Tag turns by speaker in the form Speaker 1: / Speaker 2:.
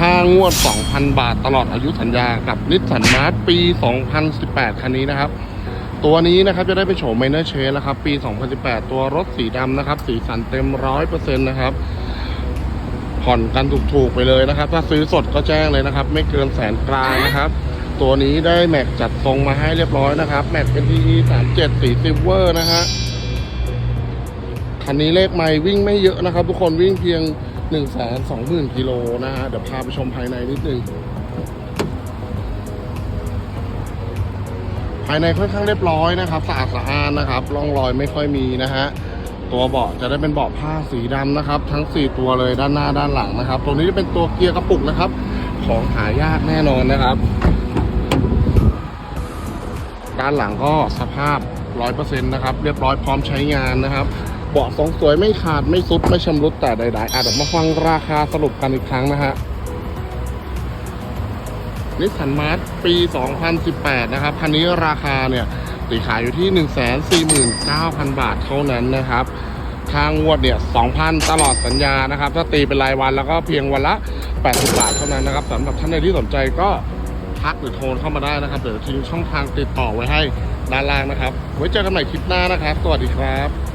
Speaker 1: ค่างวด 2,000 บาทตลอดอายุสัญญากับนิสสันมาร์ปี 2018 คันนี้นะครับ ตัวนี้นะครับจะได้ไปโฉมไมเนอร์เชนแล้วครับ ปี 2018 ตัวรถสีดำนะครับ สีสันเต็มร้อยเปอร์เซ็นต์นะครับ ผ่อนกันถูกๆไปเลยนะครับ ถ้าซื้อสดก็แจ้งเลยนะครับ ไม่เกินแสนกลางนะครับ ตัวนี้ได้แม็กจัดทรงมาให้เรียบร้อยนะครับ แม็กเป็น TE 37 สีซิลเวอร์นะฮะคันนี้เลขไม่วิ่งไม่เยอะนะครับ ทุกคนวิ่งเพียง 1 2 0 0 0 0กิโลนะฮะ เดี๋ยวพาไปชมภายในนิดนึง ภายในค่อนข้างเรียบร้อยนะครับสะอาดสะอ้านนะครับร่องรอยไม่ค่อยมีนะฮะตัวเบาะจะได้เป็นเบาะผ้าสีดำนะครับ ทั้ง 4 ตัวเลยด้านหน้าด้านหลังนะครับ ตัวนี้จะเป็นตัวเกียร์กระปุกนะครับ ของหายากแน่นอนนะครับ ด้านหลังก็สภาพ 100%นะครับ เรียบร้อยพร้อมใช้งานนะครับ เบาะทรงสวยไม่ขาดไม่ซุดไม่ชำรุดแต่ใดๆอาจจะเดี๋ยวมาฟังราคาสรุปกันอีกครั้งนะฮะนิสสันมาร์ปี 2018 นะครับ คันนี้ราคาเนี่ยตีขายอยู่ที่ 149,000 บาทเท่านั้นนะครับทางงวดเนี่ย 2,000 ตลอดสัญญานะครับ ถ้าตีเป็นรายวันแล้วก็เพียงวันละ 80 บาทเท่านั้นนะครับสำหรับท่านใดที่สนใจก็ทักหรือโทรเข้ามาได้นะครับเดี๋ยวทิ้งช่องทางติดต่อไว้ให้ด้านล่างนะครับ ไว้เจอกันใหม่คลิปหน้านะครับ สวัสดีครับ